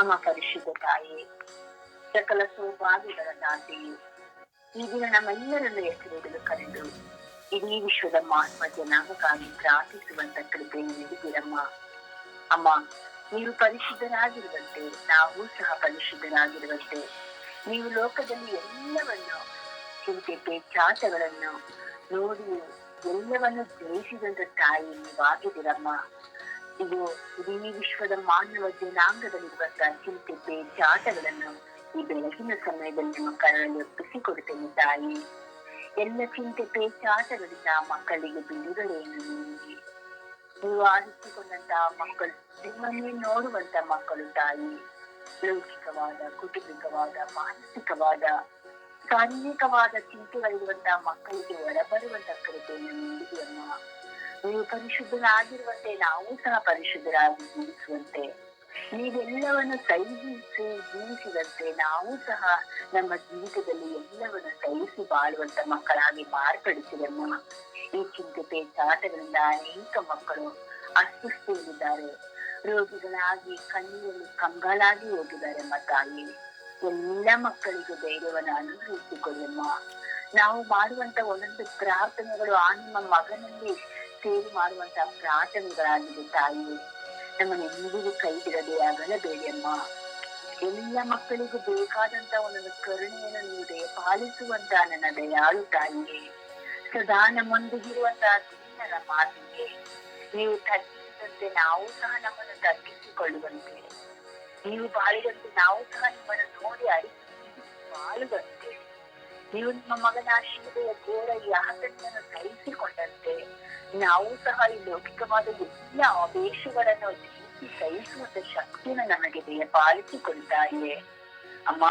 ಅಮ್ಮ ಪರಿಶುದ್ಧ ತಾಯಿ ಸಕಲ ಸೌಭಾಗ್ಯಗಳ ತಾತೆಯು ಈ ದಿನ ನಮ್ಮೆಲ್ಲರನ್ನು ಹೆಸರಿಡಲು ಕರೆದು ಇಡೀ ವಿಶ್ವದ ಮಹಾತ್ಮ ಜನಾಂಗಕ್ಕಾಗಿ ಪ್ರಾರ್ಥಿಸುವಂತ ಕೃಪೆಯನ್ನು ನೀಡಿದಿರಮ್ಮ ಅಮ್ಮ, ನೀವು ಪರಿಶುದ್ಧರಾಗಿರುವಂತೆ, ನಾವು ಸಹ ಪರಿಶುದ್ಧರಾಗಿರುವಂತೆ. ನೀವು ಲೋಕದಲ್ಲಿ ಎಲ್ಲವನ್ನು ಚಿಂತೆ ಪೇಚಾಟಗಳನ್ನು ನೋಡಿ ಎಲ್ಲವನ್ನು ಜಯಿಸಿದಂತ ತಾಯಿ ನೀವಾಗಿದ್ದೀರಮ್ಮ. ಇದು ಇಡೀ ವಿಶ್ವದ ಮಾನವ ಜನಾಂಗದಲ್ಲಿರುವಂತಹ ಚಿಂತೆ ಪೇಚಾಟಗಳನ್ನು ಈ ಬೆಳಗಿನ ಸಮಯದಲ್ಲಿ ಮಕ್ಕಳಲ್ಲಿ ಕರಳಲ್ಲಿ ತಾಯಿ. ಎಲ್ಲ ಚಿಂತೆ ಪೇಚಾಟಗಳಿಂದ ಮಕ್ಕಳಿಗೆ ಬಿಡುಗಡೆಯನ್ನು ನೀಡಿ. ನೀವು ಆರಿಸಿಕೊಂಡಂತಹ ಮಕ್ಕಳು, ನಿಮ್ಮನ್ನೇ ನೋಡುವಂತ ಮಕ್ಕಳು ತಾಯಿ. ಲೌಕಿಕವಾದ, ಕುಟುಂಬಿಕವಾದ, ಮಾನಸಿಕವಾದ, ಶಾರೀರಿಕವಾದ ಚಿಂತೆಗಳಿರುವಂತಹ ಮಕ್ಕಳಿಗೆ ಒಳಬರುವಂತಹ ಕೃಪೆಯನ್ನು ನೀವು ಪರಿಶುದ್ಧರಾಗಿರುವಂತೆ, ನಾವು ಸಹ ಪರಿಶುದ್ಧರಾಗಿ ಜೀವಿಸುವಂತೆ ನೀವೆಲ್ಲವನ್ನು ಸಹಿಸಿ ಜೀವಿಸಿದಂತೆ, ನಾವು ಸಹ ನಮ್ಮ ಜೀವಿತದಲ್ಲಿ ಎಲ್ಲವನ್ನು ಸಹಿಸಿ ಬಾಳುವಂತ ಮಕ್ಕಳಾಗಿ ಮಾರ್ಪಡಿಸಿದಮ್ಮ ಈ ಚಿಂತೆ ಚಾಟಗಳಿಂದ ಅನೇಕ ಮಕ್ಕಳು ಅಸ್ವಸ್ಥೆಯಲ್ಲಿದ್ದಾರೆ. ರೋಗಿಗಳಾಗಿ, ಕಣ್ಣೀರಲ್ಲಿ ಕಂಗಾಲಾಗಿ ಹೋಗಿದ್ದಾರೆ ತಾಯಿ ಎಲ್ಲ ಮಕ್ಕಳಿಗೂ ಧೈರ್ಯವನ್ನು ಅನುಗ್ರಹಿಸಿಕೊಳ್ಳಮ್ಮ ನಾವು ಮಾಡುವಂತ ಒಂದೊಂದು ಪ್ರಾರ್ಥನೆಗಳು ಆ ನಿಮ್ಮ ಮಗನಲ್ಲಿ ಸೇರಿ ಮಾಡುವಂತ ಪ್ರಾರ್ಥನೆಗಳಾಗಿದೆ ತಾಯಿ. ನಮ್ಮನ್ನು ಎಂದಿಗೂ ಕೈ ಬಿಡದೆ ಅಗಲಬೇಡಿ ಅಮ್ಮ ಎಲ್ಲ ಮಕ್ಕಳಿಗೂ ಬೇಕಾದಂತ ಒಂದೊಂದು ಕರುಣೆಯನ್ನು ನೀವು ದಯಪಾಲಿಸುವಂತ ನನ್ನ ದಯಾಳು ತಾಯಿಯೇ. ಸದಾ ನಮ್ಮೊಂದಿಗಿರುವಂತಹ ದೀನರ ಮಾತಿಗೆ ನೀವು ತಗ್ಗಿಸಿದಂತೆ ನಾವು ಸಹ ನಮ್ಮನ್ನು ತಗ್ಗಿಸಿಕೊಳ್ಳುವಂತೆ. ನೀವು ಬಾಳಿದಂತೆ ನಾವು ಸಹ ನಿಮ್ಮನ್ನು ನೋಡಿ ಅರಿತು ಬಾಳುವಂತೆ. ನೀವು ನಿಮ್ಮ ಮಗನ ಶಿಲುಬೆಯ ಘೋರ ಯಾತನೆಯನ್ನು ಸಹಿಸಿಕೊಂಡಂತೆ. ನಾವು ಸಹ ಈ ಲೌಕಿಕವಾದ ಎಲ್ಲ ಆವೇಶಗಳನ್ನು ಜಯಿಸಿ ಸಹಿಸುವಂತ ಶಕ್ತಿಯನ್ನು ನಮಗೆ ದಯಪಾಲಿಸಿಕೊಳ್ತಾ ಇದೆ ಅಮ್ಮ,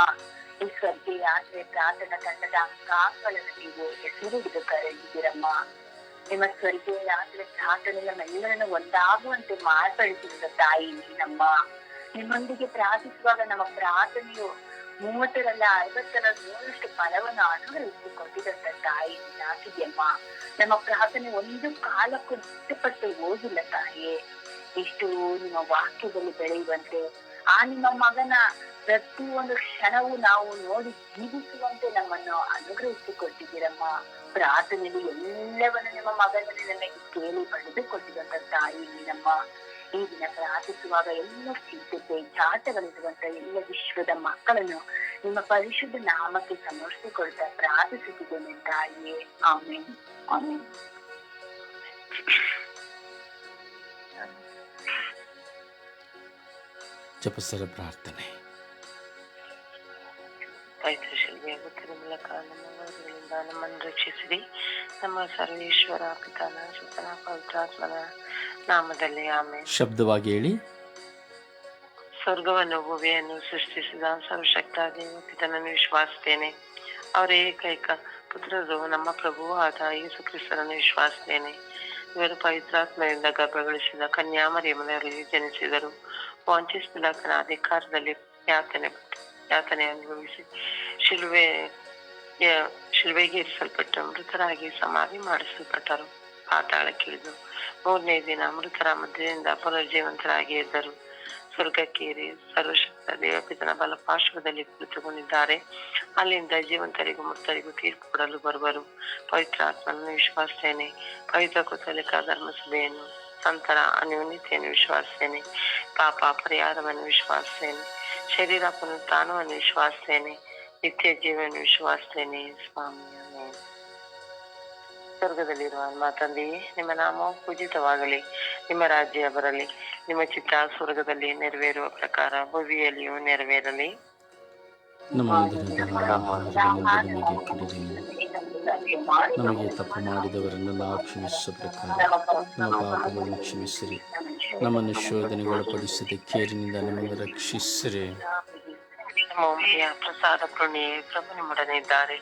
ಈ ಸ್ವರ್ಗ ಯಾತ್ರೆ ಪ್ರಾರ್ಥನಾ ತಂಡದ ಅಂಗಾಂಗಗಳನ್ನು ನೀವು ಹೆಸರಿಡಿದು ಕರೆದಿದ್ದೀರಮ್ಮ. ನಿಮ್ಮ ಸ್ವರ್ಗೀಯ ಯಾತ್ರೆ ಪ್ರಾರ್ಥನೆ ನಮ್ಮೆಲ್ಲರನ್ನು ಒಂದಾಗುವಂತೆ ಮಾರ್ಪಡಿಸಿದ ತಾಯಿ ನಮ್ಮ ನಿಮ್ಮೊಂದಿಗೆ ಪ್ರಾರ್ಥಿಸುವಾಗ ನಮ್ಮ ಪ್ರಾರ್ಥನೆಯು ಮೂವತ್ತರಲ್ಲ ಐವತ್ತರ ನೂರಷ್ಟು ಫಲವನ್ನು ಅನುಗ್ರಹಿಸಿಕೊಂಡಿದಂತ ತಾಯಿ ನೀನಾಗಿದೆಯಮ್ಮ ನಮ್ಮ ಪ್ರಾರ್ಥನೆ ಒಂದು ಕಾಲಕ್ಕೂ ಇಷ್ಟಪಟ್ಟು ಹೋಗಿಲ್ಲ ತಾಯಿಯೇ ಇಷ್ಟು ನಿಮ್ಮ ವಾಕ್ಯದಲ್ಲಿ ಬೆಳೆಯುವಂತೆ, ಆ ನಿಮ್ಮ ಮಗನ ಪ್ರತಿಯೊಂದು ಕ್ಷಣವೂ ನಾವು ನೋಡಿ ಜೀವಿಸುವಂತೆ ನಮ್ಮನ್ನು ಅನುಗ್ರಹಿಸಿಕೊಟ್ಟಿದ್ದೀರಮ್ಮ. ಪ್ರಾರ್ಥನೆಯಲ್ಲಿ ಎಲ್ಲವನ್ನು ನಿಮ್ಮ ಮಗನಲ್ಲಿ ನಮಗೆ ಕೇಳಿ ಪಡೆದುಕೊಟ್ಟಿದಂತ ತಾಯಿ ನೀನಮ್ಮ. ಈ ದಿನ ಪ್ರಾರ್ಥಿಸುವಾಗ ಎಲ್ಲ ಸಿದ್ಧತೆ ಚಾಟಗಳಿರುವಂತ ಎಲ್ಲ ವಿಶ್ವದ ಮಕ್ಕಳನ್ನು ನಿಮ್ಮ ಪರಿಶುದ್ಧ ನಾಮಕ್ಕೆ ಸಮರ್ಪಿಸಿಕೊಳ್ತಾ ಪ್ರಾರ್ಥಿಸುತ್ತಿದ್ದೇನೆ ತಾಯಿಯೇ ಆಮೇನ್. ಆಮೇನ್. ಜಪಸರ ಪ್ರಾರ್ಥನೆ. ಪವಿತ್ರ ಶಿಲ್ಬೆಯ ಗೊತ್ತಿನ ಮೂಲಕ ನಮ್ಮ ವರ್ಗಗಳಿಂದ ನಮ್ಮನ್ನು ರಕ್ಷಿಸಿರಿ ನಮ್ಮ ಸರ್ವೇಶ್ವರ ಪಿತನ ಸುತನ ಪವಿತ್ರಾತ್ಮನ ನಾಮದಲ್ಲಿ ಆಮೇಲೆ ಶಬ್ದವಾಗಿ ಹೇಳಿ. ಸ್ವರ್ಗವನ್ನು ಭೂಮಿಯನ್ನು ಸೃಷ್ಟಿಸಿದ ಸರ್ವಶಕ್ತ ದೇವ ಪಿತನನ್ನು ವಿಶ್ವಾಸಿಸ್ತೇನೆ ಅವರ ಏಕೈಕ ಪುತ್ರರು ನಮ್ಮ ಪ್ರಭುವಾದ ಯೇಸು ಕ್ರಿಸ್ತನನ್ನು ವಿಶ್ವಾಸಿಸ್ತೇನೆ ಇವರು ಪವಿತ್ರಾತ್ಮದಿಂದ ಗರ್ಭಗಳಿಸಿದ ಕನ್ಯಾಮರಿಯಮನೆಯಲ್ಲಿ ಜನಿಸಿದರು. ವಾಂಚಿಸ್ ಪಿಲಾಕನ ಅಧಿಕಾರದಲ್ಲಿ ಯಾತನೆ ಯಾತನೆ ಅನುಭವಿಸಿ ಶಿಲುವೆ ಶಿಲುವೆಗೆ ಇರಿಸಲ್ಪಟ್ಟ ಮೃತರಾಗಿ ಸಮಾಧಿ ಮಾಡಿಸಲ್ಪಟ್ಟರು. ಪಾತಾಳಕ್ಕಿಳಿದು ಮೂರನೇ ದಿನ ಮೃತರ ಮಧ್ಯದಿಂದ ಪುನರ್ಜೀವಂತರಾಗಿ ಎದ್ದರು. ಸ್ವರ್ಗಕ್ಕೇರಿ ಸರ್ವಶಕ್ತ ದೇವಪಿತನ ಬಲಪಾರ್ಶ್ವದಲ್ಲಿ ಕುಳಿತುಕೊಂಡಿದ್ದಾರೆ. ಅಲ್ಲಿಂದ ಜೀವಂತರಿಗೂ ಮೃತರಿಗೂ ತೀರ್ಪು ಕೊಡಲು ಬರುವರು. ಪವಿತ್ರ ಆತ್ಮನನ್ನು ವಿಶ್ವಾಸೇನೆ ಪವಿತ್ರ ಕುತಲಿಕ ಧರ್ಮಸಭೆಯನ್ನು, ಸಂತರ ಅನ್ಯೋನ್ಯತೆಯನ್ನು ವಿಶ್ವಾಸೇನೆ ಪಾಪ ಪರಿಹಾರವನ್ನು ಶರೀರ ಪುನರುತ್ಥಾನವನ್ನು ವಿಶ್ವಾಸೇನೆ ನಿತ್ಯ ಜೀವನ ವಿಶ್ವಾಸ್ತೇನೆ ಸ್ವಾಮಿ. ಸ್ವರ್ಗದಲ್ಲಿರುವ ನಮ್ಮ ತಂದೆಯೇ ನಿಮ್ಮ ನಾಮ ಪೂಜಿತವಾಗಲಿ ನಿಮ್ಮ ರಾಜ್ಯ ಬರಲಿ ನಿಮ್ಮ ಚಿತ್ತ ಸ್ವರ್ಗದಲ್ಲಿ ನೆರವೇರುವ ಪ್ರಕಾರ ಭುವಿಯಲ್ಲಿಯೂ ನೆರವೇರಲಿ. ನಮ್ಮ ನಮಗೆ ತಪ್ಪು ಮಾಡಿದವರನ್ನು ನಾವು ಕ್ಷಮಿಸುವ ಪ್ರಕಾರ ನಮ್ಮ ಪಾಪಗಳನ್ನು ಕ್ಷಮಿಸಿರಿ. ನಮ್ಮನ್ನು ಶೋಧನೆಗೊಳಪಡಿಸದೆ ಕೇರಿನಿಂದ ನಮ್ಮನ್ನು ರಕ್ಷಿಸಿರಿ. ಪ್ರಸಾದ ಪುಣ್ಯೆ ಪ್ರಭು ನಿಮ್ಮೊಡನೆ ಇದ್ದಾರೆ.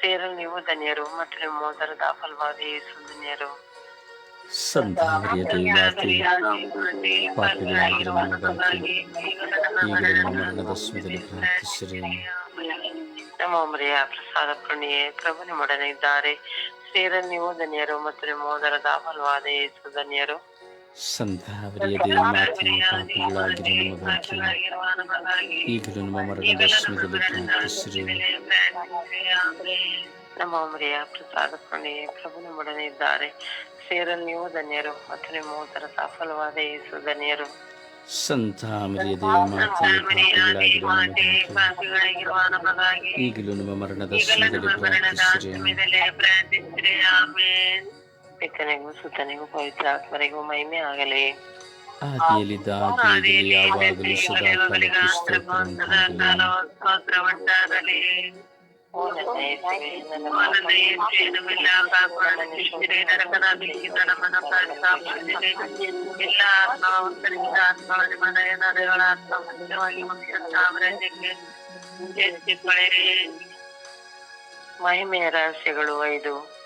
ಸೇರಲು ನೀವು ಧನ್ಯರು ಮತ್ತು ನಿಮ್ಮ ಮೋದರದ ಫಲವಾದ ಸುಧನ್ಯರು ಧನ್ಯರು. ಸಂತಾವರಿಯ ದೇವಾತಿ ಪಾಪಿಗಳಾಗಿರುವ ನಮಗಾಗಿ ನಮ್ಮ ಮರಣದ ಸಮಯದಲ್ಲಿ ಪ್ರಾರ್ಥಿಸಿರಿ. ನಮ್ಮ ಪ್ರಸಾದ ಪುಣ್ಯೆ ಪ್ರಭು ನಿಮ್ಮೊಡನೆ ಇದ್ದಾರೆ ಸೇರಲು ನೀವು ಧನ್ಯರು ಮತ್ತು ನಿಮ್ಮ ಮೋದರದ ಫಲವಾದ ಯೇಸು ಧನ್ಯರು. ಈಗಲೂ ನಮ್ಮ ಮರಿಯ ಪ್ರಸಾದ ಪುಣ್ಯ ಪ್ರಭು ನಮ್ಮೊಡನೆ ಇದ್ದಾರೆ ಸೇರಲು ನೀವು ಧನ್ಯರು ಮತ್ತು ನಿಮ್ಮ ಉತ್ತರ ಸಫಲವಾದ ಯೇಸು ಧನ್ಯರು. ಸಂತಾಮರಿಯ ದೇವಮಾತೆ ಪಾಪಿಗಳಾಗಿರೋ ನಮಗಾಗಿ ಈಗಲೂ ನಮ್ಮ ಮರಣದ ಸಮಯದಲ್ಲಿ ಪ್ರಾರ್ಥಿಸಿರಿ ಪಿತನಿಗೂ ಸುತನಿಗೂ ಪವಿತ್ರಾತ್ಮರಿಗೂ ಮಹಿಮೆ ಆಗಲಿ. ಆದಿಯಲ್ಲಿದ್ದ ಹಾಗೆಯೇ ಯಾವಾಗಲೂ ಸದಾ ಕಾಲಕ್ಕೂ ಸ್ತೋತ್ರ ಎಲ್ಲ ಮಹಿಮೆಯ ರಹಸ್ಯಗಳು ಐದು.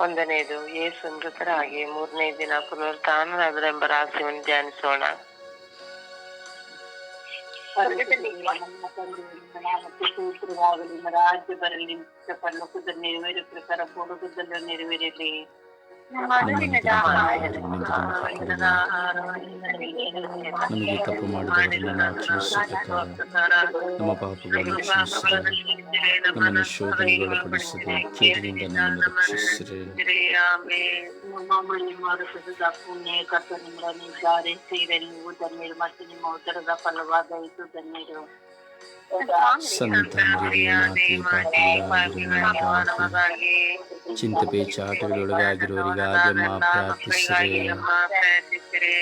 ಒಂದನೆಯದು ಯೇಸು ಮೃತರಾಗಿ ಮೂರನೇ ದಿನ ಪುನರುತ್ಥಾನರಾದರೆಂಬ ರಹಸ್ಯವನ್ನು ಧ್ಯಾನಿಸೋಣ. സൂത്രമാകലും രാജ്യഭരണം പരലോകത്തിൽ നിരവേറി പ്രസര കൊടുക്കത്തിൽ നിരവേറട്ടെ ರಾಜ್ಯ ಬರಲಿ ನಿಮ್ಮ ಪರಲೋಕದ ನೆರವೇರ ಪ್ರಕಾರ ಪೂರ್ವಕದಲ್ಲೂ ನೆರವೇರಲಿ ನಮ್ಮ ಅನುದಿನದ ಆಹಾರವನ್ನು ಆಹಾರವನ್ನು ಆಹಾರವನ್ನು ನಮಗೆ ತಪ್ಪು ಮಾಡಿದವರನ್ನು ನಾವು ಕ್ಷಮಿಸುವ ಪ್ರಕಾರ ನಮ್ಮ ಪಾಪಗಳನ್ನು ಕ್ಷಮಿಸಿರಿ ನಮ್ಮನ್ನು ಶೋಧನೆಗೊಳಪಡಿಸದೆ ಕೀರಿನಿಂದ ನಮ್ಮನ್ನು ರಕ್ಷಿಸಿರಿ ನಮ್ಮ ಮನೆ ಮಾರುಕಟ್ಟದ ಪುಣ್ಯ ಕರ್ತ ನಿಮ್ಮನ್ನು ದಾರಿ ಸೇರಿ ನೀವು ಧನ್ಯರು ಮತ್ತು ನಿಮ್ಮ ಉತ್ತರದ ಫಲವಾದ ಇದು ಧನ್ಯರು ಸಂತ ಮಾತೆ ಪಾಪಿಗಳಾಗಿರೋ ನಮಗಾಗಿ ಚಿಂತೆ ಚಾಟಗಳೊಳಗಾಗಿರುವವರಿಗಾಗಿ ಮಾ ಪ್ರಾರ್ಥಿಸಿರಿ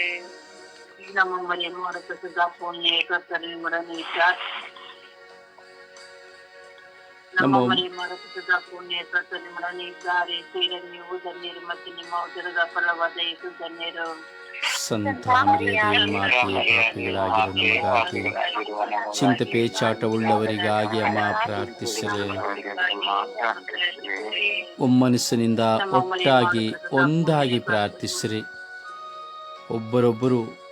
ನಮ್ಮ ಮನೆ ಮಾರುಕಟ್ಟದ ಪುಣ್ಯ ಕರ್ತ ನಿಮ್ಮನ್ನು ನಮ್ಮ ನಮ್ಮ- ಮನೆ ಮಾರುಕಟ್ಟದ ಪುಣ್ಯ ಕರ್ತ ನಿಮ್ಮನ್ನು ದಾರಿ ಸೇರಿ ನೀವು ಧನ್ಯರು ಮತ್ತು ನಿಮ್ಮ ಉತ್ತರದ ಫಲವಾದ ಇದು ಧನ್ಯರು ಸಂತ ಮರಿಯದೇ ಮಾತೆ ಚಿಂತೆ ಪೇಚಾಟವುಳ್ಳವರಿಗಾಗಿ ಅಮ್ಮ ಪ್ರಾರ್ಥಿಸಿರಿ. ಒಮ್ಮನಸ್ಸಿನಿಂದ ಒಟ್ಟಾಗಿ ಒಂದಾಗಿ ಪ್ರಾರ್ಥಿಸಿರಿ. ಒಬ್ಬರೊಬ್ಬರು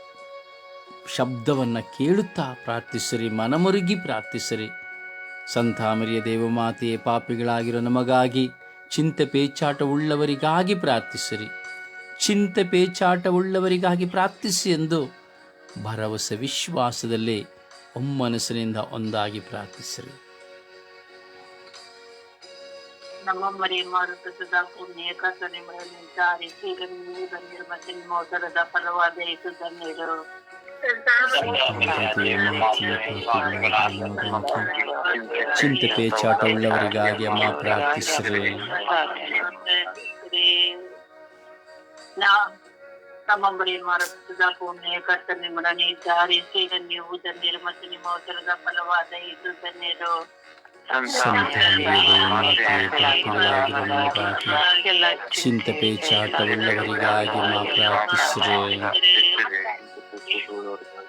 ಶಬ್ದವನ್ನು ಕೇಳುತ್ತಾ ಪ್ರಾರ್ಥಿಸಿರಿ, ಮನಮುರುಗಿ ಪ್ರಾರ್ಥಿಸಿರಿ. ಸಂತಾಮರಿಯ ದೇವಮಾತೆಯೇ ಪಾಪಿಗಳಾಗಿರೋ ನಮಗಾಗಿ ಚಿಂತೆ ಪೇಚಾಟವುಳ್ಳವರಿಗಾಗಿ ಪ್ರಾರ್ಥಿಸಿರಿ. ಚಿಂತೆ ಪೇಚಾಟವುಳ್ಳವರಿಗಾಗಿ ಪ್ರಾರ್ಥಿಸಿ ಎಂದು ಭರವಸೆ ವಿಶ್ವಾಸದಲ್ಲಿ ಒಮ್ಮನಸ್ಸಿನಿಂದ ಒಂದಾಗಿ ಪ್ರಾರ್ಥಿಸಿರಿ. ನಮ್ಮ ಮರಿ ಮಾರುತದ ಪುಣ್ಯ ಕರ್ತ ನಿಮ್ಮನ್ನು ದಾರಿ ಸೇರಿ ನೀವು ಧನ್ಯರು ಮತ್ತು ನಿಮ್ಮ ಉತ್ತರದ ಫಲವಾದ ಇದು ಧನ್ಯರು ಚಿಂತೆ ಪೇಚಾಟವುಳ್ಳವರಿಗಾಗಿ ಅಮ್ಮ ಪ್ರಾರ್ಥಿಸಿರಿ. ನಾ- ನಮ್ಮ ಬರೀ ಮಾರುಕಟ್ಟದ ಪುಣ್ಯ ಕರ್ತ ನಿಮ್ಮನ್ನು ದಾರಿ ಸೇರಿ ನೀವು ಧನ್ಯರು ಮತ್ತು ನಿಮ್ಮ ಉತ್ತರದ ಫಲವಾದ ಇದು ಧನ್ಯರು ಪಾಪಿಗಳಾಗಿರೋ ನಮಗಾಗಿ ಎಲ್ಲ ಚಿಂತೆ ಪೇಚಾಟವುಳ್ಳವರಿಗಾಗಿ ಅಮ್ಮ ಪ್ರಾರ್ಥಿಸಿರಿ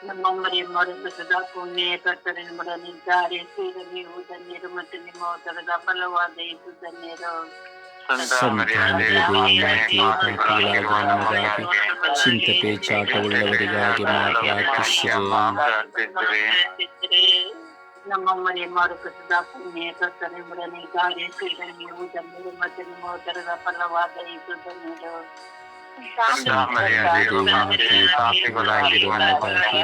ನಮ್ಮ ಮರಿ ಮಾರುಕಟ್ಟದ ಪುಣ್ಯ ಕರ್ತ ನಿಮ್ಮನ್ನು ದಾರಿ ಸೇರಿ ನೀವು ಧನ್ಯರು ಮತ್ತು ನಿಮ್ಮ ಉತ್ತರದ ಫಲವಾದ ಇದು ಧನ್ಯರು ಸಂತಾನರಿಗೆ ದೇವಮಾತೆ ಪಾಪಿಗಳಾಗಿರೋ ನಮಗಾಗಿ ಚಿಂತೆ ಪೇಚಾಟವುಳ್ಳವರಿಗಾಗಿ ಅಮ್ಮ ಪ್ರಾರ್ಥಿಸಿರಿ ನಮ್ಮ ಮನೆ ಮಾರುಕಟ್ಟದ ಪುಣ್ಯ ಕರ್ತನೆ ಮುರನೆ ಗಾಳಿ ಸೇರಿ ನೀವು ಧನ್ಯರು ಮತ್ತು ನಿಮ್ಮ ಉತ್ತರದ ಫಲವಾದ ಇದು ಧನ್ಯರು ಸಂತಾನರಿಗೆ ದೇವಮಾತೆ ಪಾಪಿಗಳಾಗಿರೋ ನಮಗಾಗಿ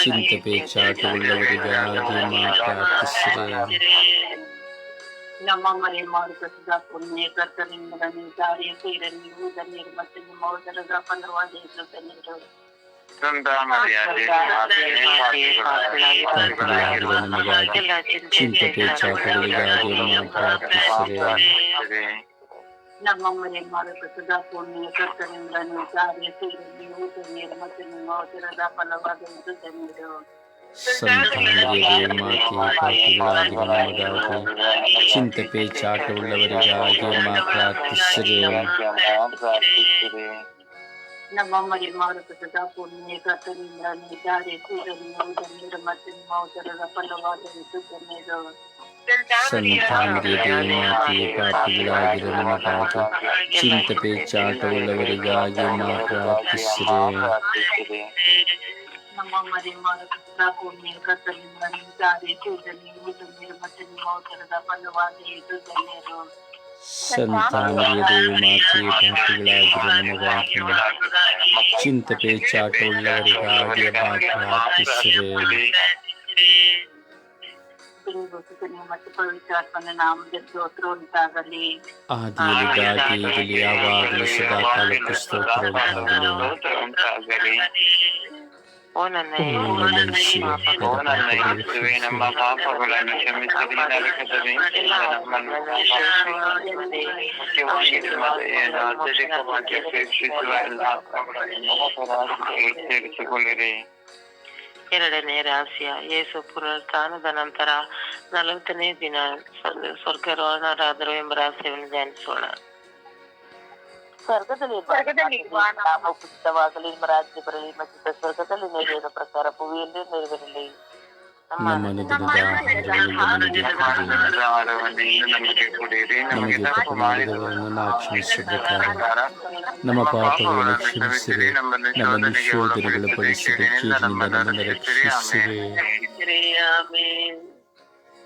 ಚಿಂತೆ ಪೇಚಾಟವುಳ್ಳವರಿಗಾಗಿ ಅಮ್ಮ ಪ್ರಾರ್ಥಿಸಿರಿ ನಮ್ಮ ಮನೆ ಮಾರುಕಟ್ಟದ ಪುಣ್ಯ ಕರ್ತನೆ ಮುರನೆ ಗಾಳಿ ಸೇರಿ ನೀವು ಧನ್ಯರು ಮತ್ತು ನಿಮ್ಮ ಉತ್ತರದ ಫಲವಾದ ಇದು ಧನ್ಯರು ಪಾಪಿಗಳಾಗಿರೋ ನಮಗಾಗಿ ಚಿಂತೆ ಪೇಚಾಟಗಳಿಗಾಗಿ ಅಮ್ಮ ಪ್ರಾರ್ಥಿಸಿರಿ ನಮ್ಮ ಮನೆ ಮಾರುಕಟ್ಟದ ಪುಣ್ಯ ಕರ್ತನೆ ಮುರನೆ ಗಾಳಿ ಸೇರಿ ನೀವು ಧನ್ಯರು ಮತ್ತು ನಿಮ್ಮ ಉತ್ತರದ ಫಲವಾದ ಇದು ಧನ್ಯರು ಸಂತಾನರಿಗೆ ದೇವಮಾತೆ ಪಾಪಿಗಳಾಗಿರೋ ನಮಗಾಗಿ ಚಿಂತೆ ಪೇಚಾಟವುಳ್ಳವರಿಗಾಗಿ ಅಮ್ಮ ಪ್ರಾರ್ಥಿಸಿರಿ ನಮ್ಮ ಮರಿ ಮಾರುಕಟ್ಟದ ಪುಣ್ಯ ಕರ್ತನಿಂದ ದಾರಿ ಕೂಡಲು ಧನ್ಯರು ಮತ್ತು ನಿಮ್ಮ ಉತ್ತರದ ಫಲವಾದ ಇದು ಧನ್ಯರು ಸಂತಾನರಿಗೆ ದೇವಮಾತೆ ಪಾಪಿಗಳಾಗಿರೋ ನಮಗಾಗಿ ಚಿಂತೆ ಪೇಚಾಟವುಳ್ಳವರಿಗಾಗಿ ಅಮ್ಮ ಪ್ರಾರ್ಥಿಸಿರಿ ನಮ್ಮ ಮರಿ ಮಾರುಕಟ್ಟದ ಪುಣ್ಯ ಕರ್ತನಿಂದ ದಾರಿ ಕೂಡಲು ಧನ್ಯರು ಮತ್ತು ನಿಮ್ಮ ಉತ್ತರದ ಫಲವಾದ ಇದು ಧನ್ಯರು ಸಂತ ಮರಿಯ ಮಾತೆ ಪಾಪಿಗಳಾಗಿರೋ ನಮಗಾಗಿ ಚಿಂತೆ ಚಾಟವುಳ್ಳವರಿಗಾಗಿ ಪ್ರಾರ್ಥಿಸಿರೆ ಮತ್ತು ಪವಿತ್ರಾತ್ಮನ ನಾಮದ ಸ್ತೋತ್ರ ಉಂಟಾಗಲಿ ಆದಿಯಲ್ಲಿಗಾಗಿ ಈಗಲೇ ಯಾವಾಗಲೂ ಸದಾ ಕಾಲಕ್ಕೂ ಸ್ತೋತ್ರ ಉಂಟಾಗಲಿ ಓ ನನ್ನ ಓ ನನ್ನ ಯೇಸುವೆ, ಪಾಪಗಳು, ಓ ನನ್ನ ಯೇಸುವೆ, ನಮ್ಮ ಪಾಪಗಳನ್ನು ಕ್ಷಮಿಸಿರಿ ನರಕದಲ್ಲಿ ನಮ್ಮನ್ನು ಮುಖ್ಯವಾಗಿ ಅತ್ಯಧಿಕವಾಗಿ ಅಪೇಕ್ಷಿಸುವ ಎಲ್ಲ ಆತ್ಮಗಳನ್ನು ಅಪರಾಧಗಳಿಗೆ ಸೇರಿಸಿಕೊಳ್ಳಿರಿ ಎರಡನೇ ರಹಸ್ಯ ಯೇಸು ಪುನರುತ್ಥಾನದ ನಂತರ ನಲವತ್ತನೇ ದಿನ ಸ್ವರ್ಗ- ಸ್ವರ್ಗಾರೋಹಣರಾದರು ಎಂಬ ರಹಸ್ಯವನ್ನು ಧ್ಯಾನಿಸೋಣ ಸ್ವರ್ಗದಲ್ಲಿ ಸ್ವರ್ಗದಲ್ಲಿರುವ ನಾಮ ಉಚಿತವಾಗಲಿ ನಿಮ್ಮ ರಾಜ್ಯ ಬರಲಿ ಮತ್ತು ಸ್ವರ್ಗದಲ್ಲಿ ನೆರವೇರಿದ ಪ್ರಕಾರ ಭೂಮಿಯಲ್ಲಿ ನೆರವೇರಲಿ ನಮ್ಮ ನಿಧನದ ಆಹಾರವನ್ನು ನಮಗೆ ಕೊಡಿರಿ. ಆಹಾರವನ್ನು ಇಂದು ನಮಗೆ ಕೊಡಿರಿ ನಮಗೆ ನಮಗೆ ತಪ್ಪು ಮಾಡಿದವರನ್ನು ನಾವು ಕ್ಷಮಿಸಿದ್ದಕ್ಕಾಗಿ ನಮ್ಮ ಪಾಪಗಳನ್ನು ಕ್ಷಮಿಸಿರಿ ನಮ್ಮನ್ನು ಶೋಧನೆಗಳು ಪಡಿಸಿರಿ ಕೀರಿನಿಂದ ನಮ್ಮನ್ನು ರಕ್ಷಿಸಿರಿ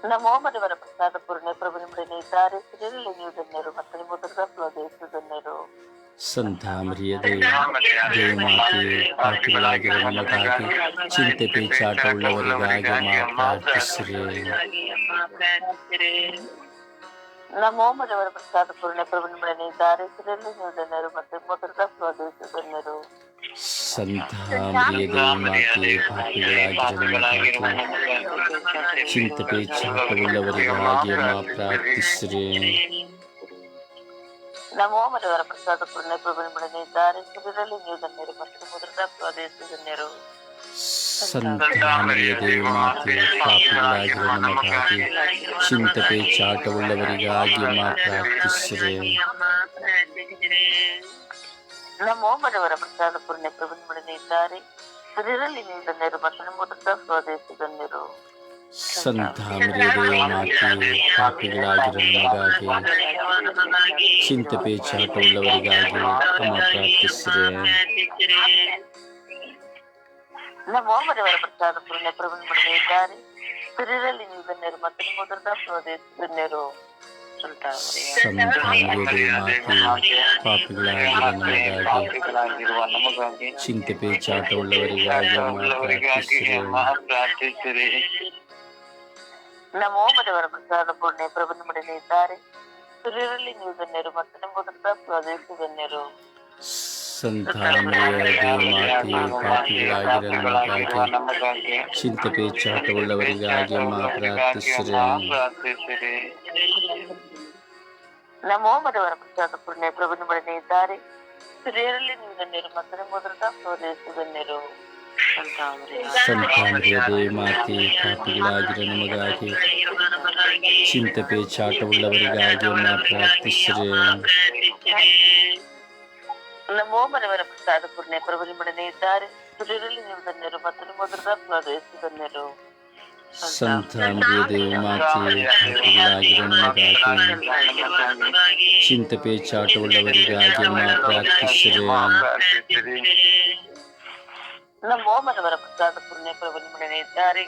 ನಮೋ ಮನವರ ಪ್ರಸಾದ ಪೂರ್ಣ ಪ್ರಭು ನಿಮ್ಮೊಡನೆ ಇದ್ದಾರೆ ಸ್ತ್ರೀಯಲ್ಲಿ ನೀವು ಧನ್ಯರು ಮತ್ತು ನಿಮ್ಮ ಉದರದ ಫಲದೇಶು ಧನ್ಯರು ಸಂತ ಮರಿಯ ದೇವಮಾತೆ ಪಾಪಿಗಳಾಗಿರೋ ನಮಗಾಗಿ ಚಿಂತೆ ಪೇಚಾಟವುಳ್ಳವರಿಗಾಗಿ ಮಾ ಪ್ರಾರ್ಥಿಸಿರಿ ನಮೋ ಮನವರ ಪ್ರಸಾದ ಪೂರ್ಣ ಪ್ರಭು ನಿಮ್ಮೊಡನೆ ಇದ್ದಾರೆ ಸ್ತ್ರೀಯಲ್ಲಿ ನೀವು ಧನ್ಯರು ಮತ್ತು ನಿಮ್ಮ ಉದರದ ಫಲದೇಶು ಧನ್ಯರು ಸಂತ ಮರಿಯ ದೇವಮಾತೆ ಪಾಪಿಗಳಾಗಿರೋ ನಮಗಾಗಿ ಚಿಂತೆ ಪೇಚಾಟವುಳ್ಳವರಿಗಾಗಿ ಮಾ ಪ್ರಾರ್ಥಿಸಿರಿ ನಮೋ ಮನವರ ಪ್ರಸಾದ ಪೂರ್ಣ ಪ್ರಭು ನಿಮ್ಮೊಡನೆ ಇದ್ದಾರೆ ಸ್ತ್ರೀಯಲ್ಲಿ ನೀವು ಧನ್ಯರು ಮತ್ತು ನಿಮ್ಮ ಉದರದ ಫಲದೇಶು ಧನ್ಯರು ಸಂತ ಮರಿಯ ದೇವಮಾತೆ ಪಾಪಿಗಳಾಗಿರೋ ನಮಗಾಗಿ ಚಿಂತೆ ಪೇಚಾಟವುಳ್ಳವರಿಗಾಗಿ ಮಾ ಪ್ರಾರ್ಥಿಸಿರಿ ನಮೋ ಮನವರ ಪ್ರಸಾದ ಪೂರ್ಣ ಪ್ರಭು ನಿಮ್ಮೊಡನೆ ಇದ್ದಾರೆ ಸ್ತ್ರೀಯಲ್ಲಿ ನೀವು ಧನ್ಯರು ಮತ್ತು ನಿಮ್ಮ ಉದರದ ಫಲದೇಶು ಧನ್ಯರು ಸಂತ ಮರಿಯ ದೇವಮಾತೆ ಪಾಪಿಗಳಾಗಿರೋ ನಮಗಾಗಿ ಚಿಂತೆ ಪೇಚಾಟವುಳ್ಳವರಿಗಾಗಿ ಅಮ್ಮ ಪ್ರಾರ್ಥಿಸಿರಿ ನಮೋ ಮನವರ ಪ್ರಸಾದ ಪೂರ್ಣ ಪ್ರಭು ನಿಮ್ಮೊಡನೆ ಇದ್ದಾರೆ ಸ್ತ್ರೀಯಲ್ಲಿ ನೀವು ಧನ್ಯರು ಮತ್ತು ನಿಮ್ಮ ಉದರದ ಫಲದೇಶು ಧನ್ಯರು ಸಂತ ಮರಿಯ ಸಂತ ಮರಿಯ ದೇವಮಾತೆ ಪಾಪಿಗಳಾಗಿರೋ ನಮಗಾಗಿ ಪಾಪಿಗಳಾಗಿರುವ ನಮಗಾಗಿ ಚಿಂತೆ ಪೇಚಾಟವುಳ್ಳವರಿಗಾಗಿ ಅಮ್ಮ ಪ್ರಾರ್ಥಿಸಿರಿ ಅಮ್ಮ ಪ್ರಾರ್ಥಿಸಿರಿ ನಮೋ ಮನವರ ಪ್ರಸಾದ ಪೂರ್ಣ ಪ್ರಭು ನಿಮ್ಮೊಡನೆ ಇದ್ದಾರೆ ಸ್ತ್ರೀಯಲ್ಲಿ ನೀವು ಧನ್ಯರು ಮತ್ತು ನಿಮ್ಮ ಉದರದ ಫಲದೇಶು ಧನ್ಯರು ಸಂತ ಮರಿಯ ದೇವಮಾತೆ ಪಾಪಿಗಳಾಗಿರೋ ನಮಗಾಗಿ ನಮಗಾಗಿ ಚಿಂತೆ ಪೇಚಾಟವುಳ್ಳವರಿಗಾಗಿ ಅಮ್ಮ ಪ್ರಾರ್ಥಿಸಿರಿ ಪ್ರಾರ್ಥಿಸಿರಿ ನಮೋ ಮನವರ ಪ್ರಸಾದ ಪೂರ್ಣ ಪ್ರಭು ನಿಮ್ಮೊಡನೆ ಇದ್ದಾರೆ ಸ್ತ್ರೀಯರಲ್ಲಿ ನೀವು ಧನ್ಯರು ಮತ್ತು ನಿಮ್ಮ ಉದರದ ಫಲದೇಶು ಧನ್ಯರು ಸಂತ ಮರಿಯ ಸಂತ ಮರಿಯ ದೇವಮಾತೆ ಪಾಪಿಗಳಾಗಿರೋ ನಮಗಾಗಿ ಚಿಂತೆ ಪೇಚಾಟವುಳ್ಳವರಿಗಾಗಿ ಅಮ್ಮ ಪ್ರಾರ್ಥಿಸಿರಿ ನಮೋ ಮನವರ ಪ್ರಸಾದ ಪೂರ್ಣ ಪ್ರಭು ನಿಮ್ಮೊಡನೆ ಇದ್ದಾರೆ ಸ್ತ್ರೀಯರಲ್ಲಿ ನೀವು ಧನ್ಯರು ಮತ್ತು ನಿಮ್ಮ ಉದರದ ಫಲದೇಶು ಧನ್ಯರು ಸಂತ ಮರಿಯ ದೇವಮಾತೆ ಪಾಪಿಗಳಾಗಿರೋ ನಮಗಾಗಿ ಚಿಂತೆ ಪೇಚಾಟವುಳ್ಳವರಿಗಾಗಿ ಅಮ್ಮ ಪ್ರಾರ್ಥಿಸಿರಿ ಪ್ರಾರ್ಥಿಸಿರಿ ನಮೋ ಮನವರ ಪ್ರಸಾದ ಪುಣ್ಯ ಪ್ರಭು ನಿಮ್ಮೊಡನೆ ಇದ್ದಾರೆ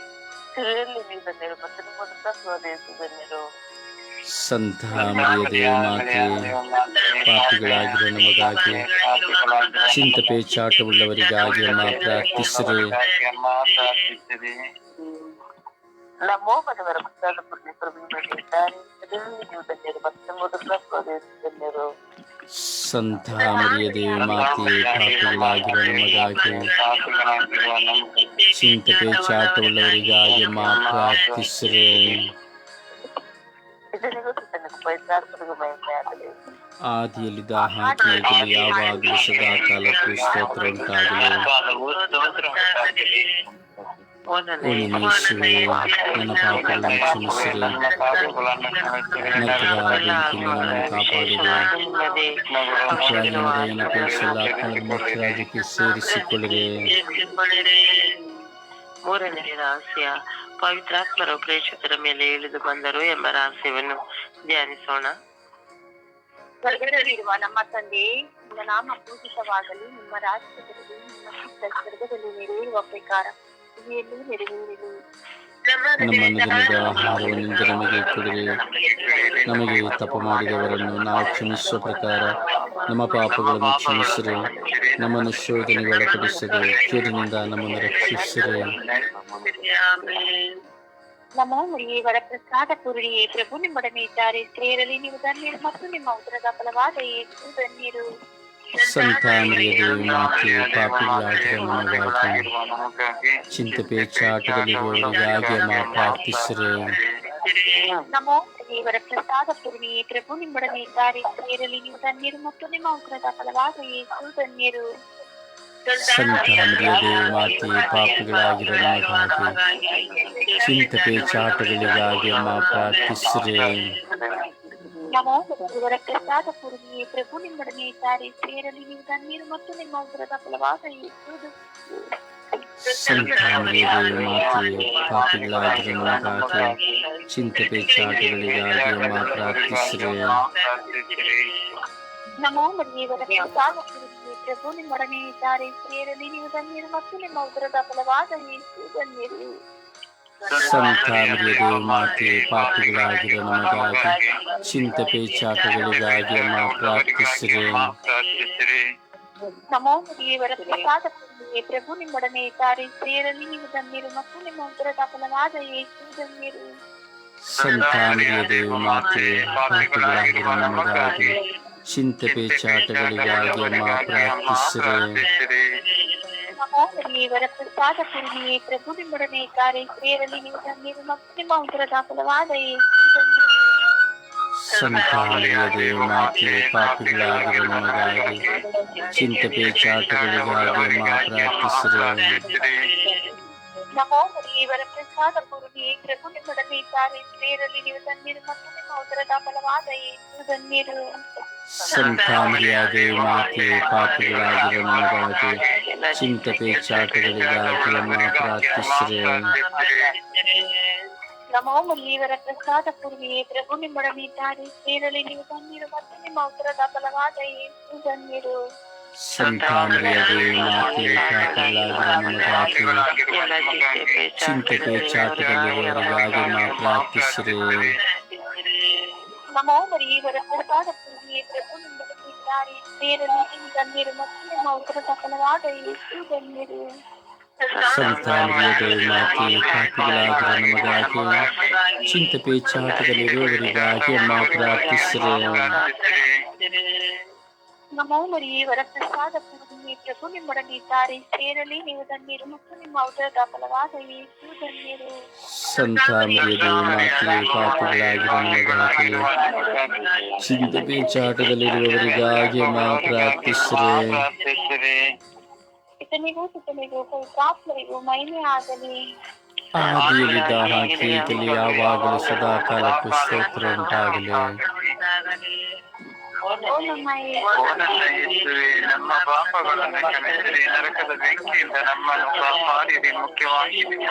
ಸ್ತ್ರೀಯರಲ್ಲಿ ನೀವು ಧನ್ಯರು ಮತ್ತು ನಿಮ್ಮ ಫಲದೇಶು ಧನ್ಯರು ಸಂತ ಮರಿಯ ದೇವಮಾತೆ ಪಾಪಿಗಳಾಗಿರೋ ನಮಗಾಗಿ ಚಿಂತೆ ಪೇಚಾಟವುಳ್ಳವರಿಗಾಗಿ ಅಮ್ಮ ಪ್ರಾರ್ಥಿಸಿರಿ ಅಮ್ಮ ಪ್ರಾರ್ಥಿಸಿರಿ ನಮೋ ಮನವರ ಪ್ರಸಾದ ಪೂರ್ಣ ಪ್ರಭು ನಿಮ್ಮೊಡನೆ ಇದ್ದಾರೆ ಸ್ತ್ರೀಯರಲ್ಲಿ ನೀವು ಧನ್ಯರು ಮತ್ತು ನಿಮ್ಮ ಉದರದ ಫಲದೇಶು ಧನ್ಯರು ಸಂತ ಮರಿಯ ದೇವಮಾತೆ ಪಾಪಿಗಳಾಗಿರೋ ನಮಗಾಗಿ ಪಾಪಿಗಳಾಗಿರುವ ನಮಗಾಗಿ ಚಿಂತೆ ಪೇಚಾಟವುಳ್ಳವರಿಗಾಗಿ ಅಮ್ಮ ಪ್ರಾರ್ಥಿಸಿರಿ ಇದನಿಗೂ ಸುತ್ತನಿಗೂ ಪವಿತ್ರಾತ್ಮರಿಗೂ ಮಹಿಮೆ ಆಗಲಿ ಆದಿಯಲ್ಲಿದ್ದ ಹಾಗೆಯಲ್ಲಿ ಯಾವಾಗಲೂ ಸದಾ ಕಾಲಕ್ಕೂ ಸ್ತೋತ್ರ ಉಂಟಾಗಲಿ ಪಾದವು ಸ್ತೋತ್ರ ಉಂಟಾಗಲಿ. ಓ ನನ್ನ ಪಾಪಗಳನ್ನು ಕ್ಷಮಿಸಿರಿ ಕಾಪಾಡಿರಿ ಸೇರಿಸಿಕೊಳ್ಳಿರಿ ರಹಸ್ಯ ಪವಿತ್ರಾತ್ಮರು ಪ್ರೇಕ್ಷಕರ ಮೇಲೆ ಇಳಿದು ಬಂದರು ಎಂಬ ರಹಸ್ಯವನ್ನು ಧ್ಯಾನಿಸೋಣ ಸ್ವರ್ಗದಲ್ಲಿರುವ ನಮ್ಮ ತಂದೆ ನಿನ್ನ ನಾಮ ಪೂಜಿತವಾಗಲಿ ನಿಮ್ಮ ರಾಜ್ಯದಲ್ಲಿ ನಿಮ್ಮ ಚಿತ್ತ ಸ್ವರ್ಗದಲ್ಲಿ ನೆರವೇರುವ ಪ್ರಕಾರ ನಮ್ಮ ನಮ್ಮ ಆಹಾರವನ್ನು ನಮಗೆ ಕೊಡಿರಿ ನಮಗೆ ತಪ್ಪು ಮಾಡಿದವರನ್ನು ನಾವು ಕ್ಷಮಿಸುವ ಪ್ರಕಾರ ನಮ್ಮ ಪಾಪಗಳನ್ನು ಕ್ಷಮಿಸಿರಿ. ನಮ್ಮನ್ನು ಶೋಧನೆಗೆ ಒಳಪಡಿಸಿರಿ. ಕೀರಿನಿಂದ ನಮ್ಮನ್ನು ರಕ್ಷಿಸಿರಿ. ನಮ್ಮ ನಮೋ ವರ ಪ್ರಸಾದ ಪೂರ್ಣಿಯೇ ಪ್ರಭು, ನಿಮ್ಮೊಡನೆ ಇದ್ದಾರೆ. ಸ್ತ್ರೀಯರಲ್ಲಿ ನೀವು ಧನ್ಯರು ಮತ್ತು ನಿಮ್ಮ ಉದರದ ಫಲವಾದ ಏನು ಧನ್ಯರು. ಸಂತ ದೇವಿ ಮಾತೆ ಪಾಪಿಗಳಾಗಿರುವ ಚಿಂತ ಚಿಂತೆ ಪೇಚಾಟದಲ್ಲಿರುವವರಿಗಾಗಿ ಅಮ್ಮ ಪ್ರಾರ್ಥಿಸಿರಿ. ನಮೋ ಮರಿಯೇ ವರಪ್ರಸಾದ ಪೂರ್ಣಿಯೇ ಪ್ರಭು ನಿಮ್ಮೊಡನೆ ಇದ್ದಾರೆ. ಸ್ತ್ರೀಯರಲ್ಲಿ ನೀವು ಧನ್ಯರು ಮತ್ತು ನಿಮ್ಮ ಉಗ್ರದ ಫಲವಾದ ಯೇಸು ಧನ್ಯರು. ಸಂತ ದೇವಿ ಮಾತೆ ಪಾಪಿಗಳಾಗಿರುವ ನಮಗಾಗಿ ಚಿಂತೆ ಪೇಚಾಟಗಳಿಗಾಗಿ ಅಮ್ಮ ಪ್ರಾರ್ಥಿಸಿರಿ. ನಮೋ ಮರಿಯವರ ಪ್ರಸಾದ ಪೂರ್ಣಿಯೇ ಪ್ರಭು ನಿಮ್ಮೊಡನೆ ಇದ್ದಾರೆ ಸ್ತ್ರೀಯರಲ್ಲಿ ನೀವು ಧನ್ಯರು ಮತ್ತು ನಿಮ್ಮ ಉದರದ ಫಲವಾದ ಯೇಸು ಸಂತ ದೇವಿ ಮಾತೆ ಪಾಪಿಗಳಾಗಿರುವ ನಮಗಾಗಿ ಚಿಂತೆ ಪೇಚಾಟಗಳಿಗಾಗಿ ಅಮ್ಮ ಪ್ರಾರ್ಥಿಸಿರಿ ನಮೋ ಮರಿಯವರ ಪ್ರಸಾದ ಪೂರ್ಣಿಯೇ ಪ್ರಭು ನಿಮ್ಮೊಡನೆ ಇದ್ದಾರೆ ಸ್ತ್ರೀಯರಲ್ಲಿ ನೀವು ಧನ್ಯರು ಮತ್ತು ನಿಮ್ಮ ಉದರದ ಫಲವಾದ ಯೇಸು ಧನ್ಯರು ಸಂತ ದೇವಿ ಮಾತೆ ಪಾಪಿಗಳಾಗಿರುವ ನಮಗಾಗಿ ಚಿಂತೆ ಪೇಚಾಟಗಳಿಗಾಗಿ ಅಮ್ಮ ಪ್ರಾರ್ಥಿಸಿರಿ. ನಮೋ ದೇವರ ಪ್ರಸಾದ ಪ್ರಭು ನಿಮ್ಮೊಡನೆ ಇದ್ದಾರೆ. ಸೇರಲಿ ನೀವು ಧನ್ಯರು ಮತ್ತು ನಿಮ್ಮ ಉದರದ ಫಲವಾದ ಯೇಸು ಧನ್ಯರು ಸಂತ ದೇವಿ ಮಾತೆ ಪಾಪಿಗಳಾಗಿರುವ ನಮಗಾಗಿ ಚಿಂತೆ ಪೇಚಾಟಗಳಿಗಾಗಿ ಅಮ್ಮ ಪ್ರಾರ್ಥಿಸಿರಿ. ನಮೋ ಮರಿಯವರ ಪ್ರಸಾದ ಪೂರ್ಣಿಯೇ ಪ್ರಭು ನಿಮ್ಮೊಡನೆ ಇದ್ದಾರೆ ಸ್ತ್ರೀಯರಲ್ಲಿ ನೀವು ಧನ್ಯರು ಮತ್ತು ನಿಮ್ಮ ಉದರದ ಫಲವಾದ ಯೇಸು ಧನ್ಯರು ಸಂತ ದೇವಿ ಮಾತೆ ಪಾಪಿಗಳಾಗಿರುವ ನಮಗಾಗಿ ಚಿಂತೆ ಪೇಚಾಟಗಳಿಗಾಗಿ ಅಮ್ಮ ಪ್ರಾರ್ಥಿಸಿರಿ ನಮೋ ಮರಿಯವರ ಪ್ರಸಾದ ಪೂರ್ಣಿಯೇ ಪ್ರಭು ನಿಮ್ಮೊಡನೆ ಇದ್ದಾರೆ ಸ್ತ್ರೀಯರಲ್ಲಿ ನೀವು ಧನ್ಯರು ಮತ್ತು ನಿಮ್ಮ ಉದರದ ಫಲವಾದ ಯೇಸು ಧನ್ಯರು ಸಂತ ದೇವಿ ಮಾತೆ ಪಾಪಿಗಳಾಗಿರುವ ನಮಗಾಗಿ ಚಿಂತೆ ಪೇಚಾಟಗಳಿಗಾಗಿ ಅಮ್ಮ ಪ್ರಾರ್ಥಿಸಿರಿ ನಮೋ ಮರಿಯವರ ಪ್ರಸಾದ ಪೂರ್ಣಿಯೇ ಪ್ರಭು ನಿಮ್ಮೊಡನೆ ಇದ್ದಾರೆ ಸ್ತ್ರೀಯರಲ್ಲಿ ನೀವು ಧನ್ಯರು ಮತ್ತು ನಿಮ್ಮ ಉದರದ ಫಲವಾದ ಯೇಸು ಧನ್ಯರು ಸಂತ ದೇವಿ ಮಾತೆ ಪಾಪಿಗಳಾಗಿರುವ ನಮಗಾಗಿ ಚಿಂತೆ ಪೇಚಾಟದಲ್ಲಿರುವವರಿಗಾಗಿ ಅಮ್ಮ ಪ್ರಾರ್ಥಿಸಿರಿ ನಮೋ ಮರಿಯವರ ಪ್ರಸಾದ ಪೂರ್ಣಿಯೇ ಪ್ರಭು ನಿಮ್ಮೊಡನೆ ಇದ್ದಾರೆ ಸ್ತ್ರೀಯರಲ್ಲಿ ನೀವು ಧನ್ಯರು ಮತ್ತು ನಿಮ್ಮ ಉದರದ ಫಲವಾದ ಯೇಸು ಧನ್ಯರು ಸಂತ ದೇವಿ ಮಾತೆ ಪಾಪಿಗಳಾಗಿರುವ ನಮಗಾಗಿ ಚಿಂತೆ ಪೇಚಾಟದಲ್ಲಿರುವವರಿಗಾಗಿ ಅಮ್ಮ ಪ್ರಾರ್ಥಿಸಿರಿ ನಮೋ ಮರಿಯವರ ಪ್ರಸಾದ ಪೂರ್ಣಿಯೇ ಪ್ರಭು ನಿಮ್ಮೊಡನೆ ಇದ್ದಾರೆ ಸ್ತ್ರೀಯರಲ್ಲಿ ನೀವು ಧನ್ಯರು ಮತ್ತು ನಿಮ್ಮ ಉದರದ ಫಲವಾದ ಯೇಸು ಧನ್ಯರು ಸಂತ ದೇವಿ ಮಾತೆ ಪಾಪಿಗಳಾಗಿರುವ ನಮಗಾಗಿ ಚಿಂತೆ ಪೇಚಾಟದಲ್ಲಿರುವವರಿಗಾಗಿ ಅಮ್ಮ ಪ್ರಾರ್ಥಿಸಿರಿ ಇತನಿಗೂ ಸುತನಿಗೂ ಪವಿತ್ರಾತ್ಮರಿಗೂ ಮಹಿಮೆ ಆಗಲಿ ಆದಿಯಲ್ಲಿದ್ದ ಹಾಕಿ ಯಾವಾಗಲೂ ಸದಾ ಕಾಲಕ್ಕೂ ಸ್ತೋತ್ರ ಉಂಟಾಗಲಿ ಓ ನಮ್ಮ ಯೇಸುವೇ, ನಮ್ಮ ಪಾಪಗಳನ್ನು ಕ್ಷಮಿಸಿರಿ ನರಕದ ಬೆಂಕಿಯಿಂದ ನಮ್ಮನ್ನು ಕಾಪಾಡಿರಿ ಮುಖ್ಯವಾಗಿ ನಿಮ್ಮ